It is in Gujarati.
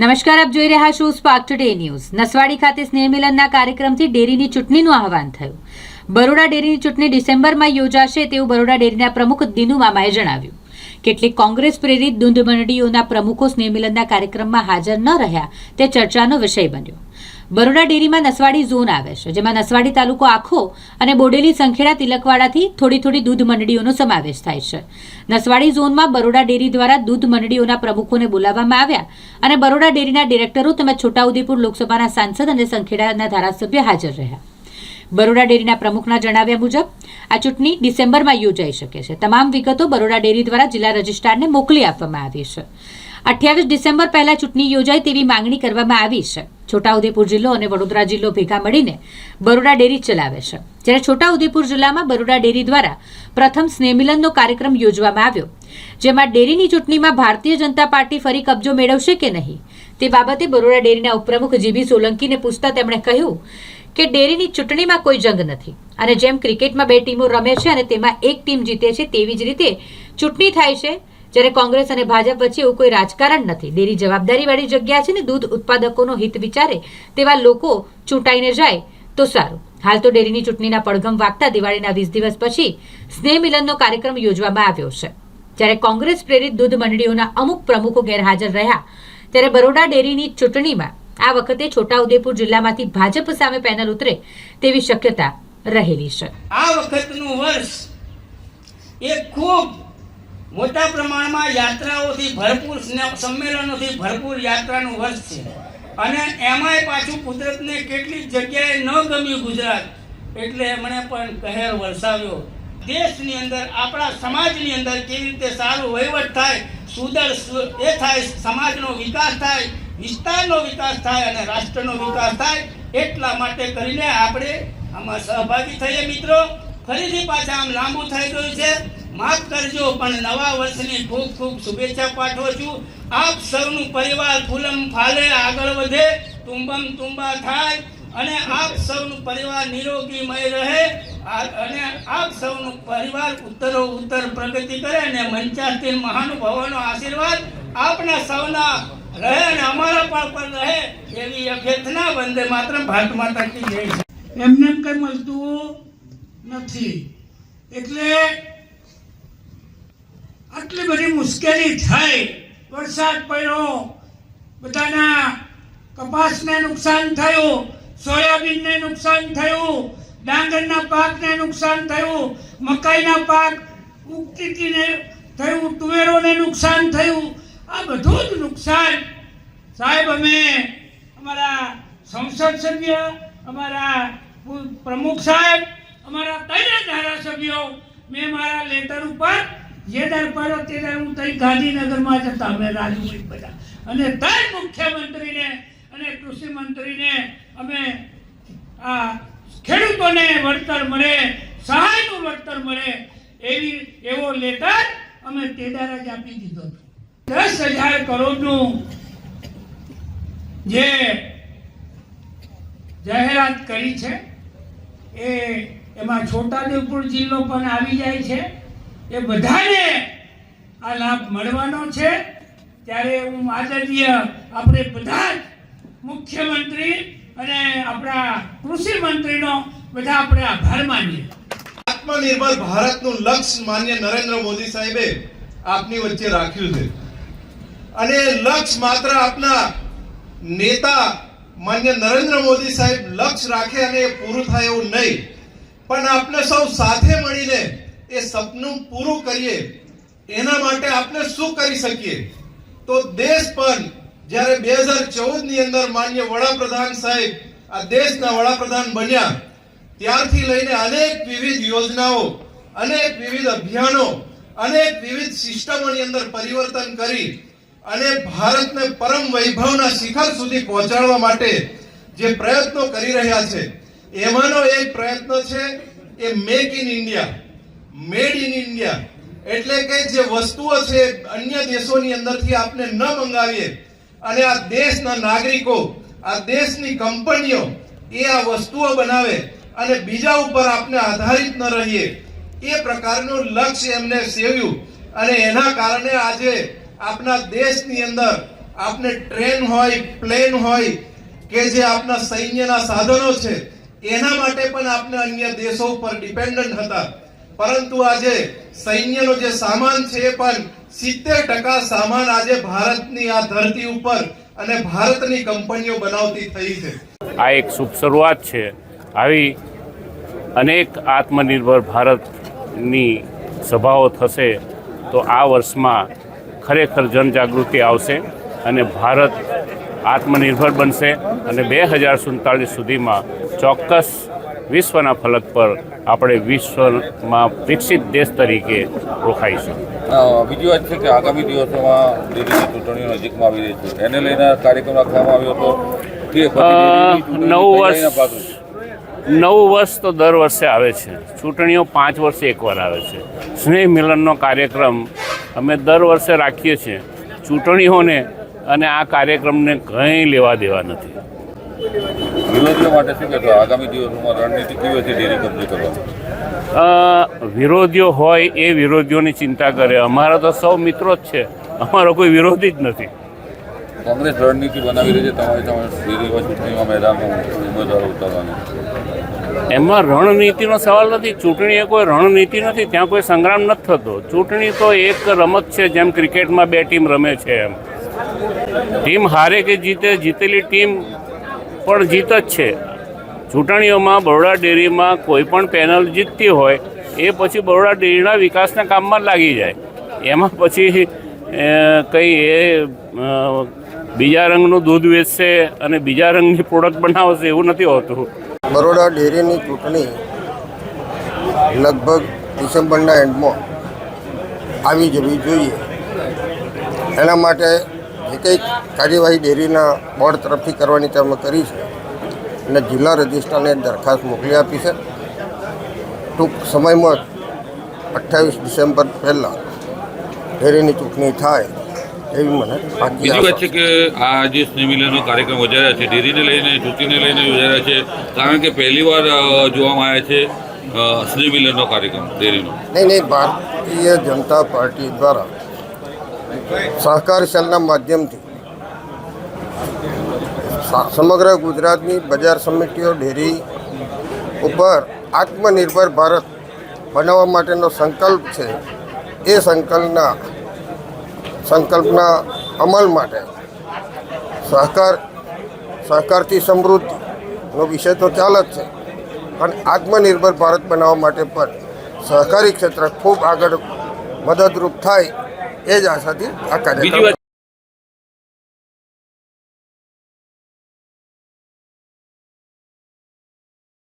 નમસ્કાર, આપ જોઈ રહ્યા છો સ્પાર્ક ટુડે ન્યૂઝ નસવાડી ખાતે સ્નેહ મિલનના કાર્યક્રમથી ડેરીની ચૂંટણીનું આહવાન થયું. બરોડા ડેરીની ચૂંટણી ડિસેમ્બરમાં યોજાશે તેવું બરોડા ડેરીના પ્રમુખ દિનુ મામાએ જણાવ્યું. કેટલીક કોંગ્રેસ પ્રેરિત દૂધ મંડળીઓના પ્રમુખો સ્નેહ મિલનના કાર્યક્રમમાં હાજર ન રહ્યા તે ચર્ચાનો વિષય બન્યો. બરોડા ડેરીમાં નસવાડી ઝોન આવે છે, જેમાં નસવાડી તાલુકો આખો અને બોડેલી સંખેડા તિલકવાડાથી થોડી થોડી દૂધ મંડળીઓનો સમાવેશ થાય છે. નસવાડી ઝોનમાં બરોડા ડેરી દ્વારા દૂધ મંડળીઓના પ્રમુખોને બોલાવવામાં આવ્યા અને બરોડા ડેરીના ડિરેક્ટરો તેમજ છોટાઉદેપુર લોકસભાના સાંસદ અને સંખેડાના ધારાસભ્ય હાજર રહ્યા. બરોડા ડેરીના પ્રમુખના જણાવ્યા મુજબ, આ ચૂંટણી ડિસેમ્બરમાં યોજાઈ શકે છે. તમામ વિગતો બરોડા ડેરી દ્વારા જિલ્લા રજિસ્ટ્રારને મોકલી આપવામાં આવી છે. અઠ્યાવીસ ડિસેમ્બર પહેલા ચૂંટણી યોજાય તેવી માંગણી કરવામાં આવી છે. છોટાઉદેપુર જિલ્લો અને વડોદરા જિલ્લો ભેગા મળીને બરોડા ડેરી ચલાવે છે. જ્યારે છોટાઉદેપુર જિલ્લામાં બરોડા ડેરી દ્વારા પ્રથમ સ્નેહમિલનનો કાર્યક્રમ યોજવામાં આવ્યો, જેમાં ડેરીની ચૂંટણીમાં ભારતીય જનતા પાર્ટી ફરી કબજો મેળવશે કે નહીં, તે બાબતે બરોડા ડેરીના ઉપપ્રમુખ જીબી સોલંકીને પૂછતા તેમણે કહ્યું કે ડેરીની ચૂંટણીમાં કોઈ જંગ નથી અને જેમ ક્રિકેટમાં બે ટીમો રમે છે અને તેમાં એક ટીમ જીતે છે, તેવી જ રીતે ચૂંટણી થાય છે જ્યારે કોંગ્રેસ અને ભાજપ વચ્ચે એવું કોઈ રાજકારણ નથી. ડેરી જવાબદારીવાળી જગ્યા છે ને દૂધ ઉત્પાદકોનો હિત વિચારે તેવા લોકો ચૂંટાઈને જાય તો સારું. હાલ તો ડેરીની ચૂંટણીના પડઘમ વાગતા દિવાળીના વીસ દિવસ પછી સ્નેહ મિલનનો કાર્યક્રમ યોજવામાં આવ્યો છે. જ્યારે કોંગ્રેસ પ્રેરિત દૂધ મંડળીઓના અમુક પ્રમુખો ગેરહાજર રહ્યા, ત્યારે બરોડા ડેરીની ચૂંટણીમાં આ વખતે છોટાઉદેપુર જિલ્લામાંથી ભાજપ સામે પેનલ ઉતરે તેવી શક્યતા રહેલી છે. આ વખતનું વર્ષ એ ખૂબ મોટા પ્રમાણમાં યાત્રાઓથી ભરપૂર સંમેલનોથી ભરપૂર યાત્રાનું વર્ષ છે. અને એમાંય પાછું કુદરતને કેટલીક જગ્યાએ ન ગમ્યું ગુજરાત, એટલે એમણે પણ કહેર વરસાવ્યો. દેશની અંદર, આપણા સમાજની અંદર કેવી રીતે સારું વહીવટ થાય સુદર એ થાય, સમાજનો વિકાસ થાય, વિસ્તારનો વિકાસ થાય અને રાષ્ટ્રનો વિકાસ થાય, એટલા માટે કરીને આપણે આમાં સહભાગી થઈએ મિત્રો. ફરીથી પાછા આમ લાંબુ થઈ ગયું છે. માફ કરજો, પણ નવા વર્ષની ખૂબ ખૂબ શુભેચ્છા પાઠવું છું. આપ સૌનું પરિવાર ફૂલમ ફાલે, આગળ વધે, તુંબમ તુંબા થાય, અને આપ સૌનું પરિવાર નિરોગીમય રહે અને આપ સૌનું પરિવાર ઉત્તરો ઉત્તર પ્રગતિ કરે, અને મંચાસ્તી મહાનુભાવોનો આશીર્વાદ આપના સૌના રહે અને અમારા પણ પર રહે એવી અભ્યર્થના વંદે માત્ર ભારત માતા કી જય. એમને કઈ મળતું નથી. એટલે આટલી બધી મુશ્કેલી થઈ. વરસાદ પડ્યો. બધાના કપાસને નુકસાન થયું. સોયાબીનને નુકસાન થયું. ડાંગરના પાકને નુકસાન થયું. મકાઈના પાક ઉગતીને થયું. તુવેરોને નુકસાન થયું. આ બધું જ નુકસાન. સાહેબ, અમે અમારા સંસદ સભ્ય, અમારા પ્રમુખ સાહેબ, અમારા ત્રણેય ધારાસભ્યો, મેં મારા લેટર ઉપર જે દર પાડો તે હું તઈ ગાંધીનગરમાં જતા. અમે રાજુભાઈ બધા. અને તઈ મુખ્યમંત્રીને અને કૃષિ મંત્રીને અમે આ ખેડૂતોને વળતર મળે, સહાયનું વળતર મળે એવી, એવો લેટર અમે તે દારા જ આપી દીધો દસ હજાર કરોડનું જે જાહેરાત કરી છે, એ એમાં છોટાદેવપુર જિલ્લો પણ આવી જાય છે. એ બધાને આ લાભ મળવાનો છે. ત્યારે હું આદરણીય આપણે બધા જ મુખ્યમંત્રી અને આપણા કૃષિ મંત્રીનો બધા આપણે આભાર માનીએ. આત્મનિર્ભર ભારતનું લક્ષ્ય માન્ય નરેન્દ્ર મોદી સાહેબે આપની વચ્ચે રાખ્યું છે. અને લક્ષ્ય માત્ર આપના નેતા માન્ય નરેન્દ્ર મોદી સાહેબ લક્ષ્ય રાખે અને પૂરું થાય એવું નહીં. પણ આપણે સૌ સાથે મળીને એ સપનું પૂરું કરીએ, એના માટે આપણે શું કરી શકીએ? તો દેશ પણ જ્યારે બે હજાર ચૌદની અંદર માન્ય વડાપ્રધાન સાહેબ આ દેશના વડાપ્રધાન બન્યા, ત્યારથી લઈને અનેક વિવિધ યોજનાઓ, અનેક વિવિધ અભિયાનો, અનેક વિવિધ સિસ્ટમોની અંદર પરિવર્તન કરી અને ભારતને પરમ વૈભવના શિખર સુધી પહોંચાડવા માટે જે પ્રયત્નો કરી રહ્યા છે, એમાંનો એક પ્રયત્ન છે એ make in India made in India એટલે કે જે વસ્તુઓ છે અન્ય દેશોની અંદરથી આપણે ન મંગાવીએ. અને આ દેશના નાગરિકો, આ દેશની કંપનીઓ એ આ વસ્તુઓ બનાવે અને બીજા ઉપર આપણે આધારિત ન રહીએ. એ પ્રકારનું લક્ષ્ય એમને સેવ્યું. અને એના કારણે આજે આપણા દેશની અંદર આપને ટ્રેન હોય, પ્લેન હોય કે જે આપણા સૈન્યના સાધનો છે, એના માટે પણ આપણે અન્ય દેશો ઉપર ડિપેન્ડન્ટ હતા. પરંતુ આજે સૈન્યનો જે સામાન છે એ પણ સિત્તેર ટકા સામાન આજે ભારતની આ ધરતી ઉપર અને ભારતની કંપનીઓ બનાવતી થઈ છે. આ એક શુભ શરૂઆત છે. આવી અનેક આત્મનિર્ભર ભારતની સભાઓ થશે તો આ વર્ષમાં ખરેખર જનજાગૃતિ આવશે અને ભારત આત્મનિર્ભર બનશે અને બે હજાર સુડતાલીસ સુધીમાં ચોક્કસ વિશ્વના ફલક પર આપણે વિશ્વમાં વિકસિત દેશ તરીકે ઓળખાઈશું. બીજી વાત છે કે આગામી દિવસોમાં દિલ્હીની ચૂંટણીઓ નજીકમાં આવી રહી છે. એને લઈને કાર્યક્રમ રાખવામાં આવ્યો હતો. નવ વર્ષ નવ વર્ષ તો દર વર્ષે આવે છે. ચૂંટણીઓ પાંચ વર્ષે એકવાર આવે છે. સ્નેહ મિલનનો કાર્યક્રમ અમે દર વર્ષે રાખીએ છીએ. ચૂંટણીઓને અને આ કાર્યક્રમને કંઈ લેવા દેવા નથી. વિરોધીઓ માટે શું કહેશો? આગામી દિવસોમાં રણનીતિ કેવી હશે? ડેરી કબજે કરવા. વિરોધીઓ હોય એ વિરોધીઓની ચિંતા કરે. અમારા તો સૌ મિત્રો જ છે. અમારો કોઈ વિરોધી જ નથી. કોંગ્રેસ રણનીતિ બનાવી રહી છે. તમારી તમારે ચૂંટણીમાં મેદાનમાં ઉમેદવારો ઉતારવાની. એમાં રણનીતિનો સવાલ નથી. ચૂંટણી એ કોઈ રણનીતિ નથી. ત્યાં કોઈ સંગ્રામ નથી થતો. ચૂંટણી તો એક રમત છે જેમ ક્રિકેટમાં બે ટીમ રમે છે એમ. ટીમ હારે કે જીતે જીતેલી ટીમ પણ જીત જ છે. ચૂંટણીઓમાં બરોડા ડેરીમાં કોઈ પણ પેનલ જીતતી હોય, એ પછી બરોડા ડેરીના વિકાસના કામમાં લાગી જાય. એમાં પછી કંઈ એ બીજા રંગનું દૂધ વેચશે અને બીજા રંગની પ્રોડક્ટ બનાવશે એવું નથી હોતું. બરોડા ડેરીની ચૂંટણી લગભગ ડિસેમ્બરના એન્ડમાં આવી જવી જોઈએ. એના માટે જે કંઈ કાર્યવાહી ડેરીના બોર્ડ તરફથી કરવાની તમે કરી છે. અને જિલ્લા રજિસ્ટ્રારને દરખાસ્ત મોકલી આપી છે. ટૂંક સમયમાં અઠ્ઠાવીસ ડિસેમ્બર પહેલાં ડેરીની ચૂંટણી થાય એવી મને બાકી બીજી વાત છે કે આ જે સ્નેહમિલનનો કાર્યક્રમ યોજાયા છે ડેરીને લઈને ચૂંટણીને લઈને યોજાયા છે કારણ કે પહેલીવાર જોવામાં આવ્યા છે સ્નેહમિલનનો કાર્યક્રમ ડેરીનો. નહીં નહીં ભારતીય જનતા પાર્ટી દ્વારા સહકાર સેલના માધ્યમથી. સમગ્ર ગુજરાતની બજાર સમિતિઓ ડેરી ઉપર આત્મનિર્ભર ભારત બનાવવા માટેનો સંકલ્પ છે. એ સંકલ્પના સંકલ્પના અમલ માટે સહકાર, સહકારથી સમૃદ્ધિનો વિષય તો ચાલ જ છે. પણ આત્મનિર્ભર ભારત બનાવવા માટે પણ સહકારી ક્ષેત્ર ખૂબ આગળ મદદરૂપ થાય એ જ આશાથી આ વાત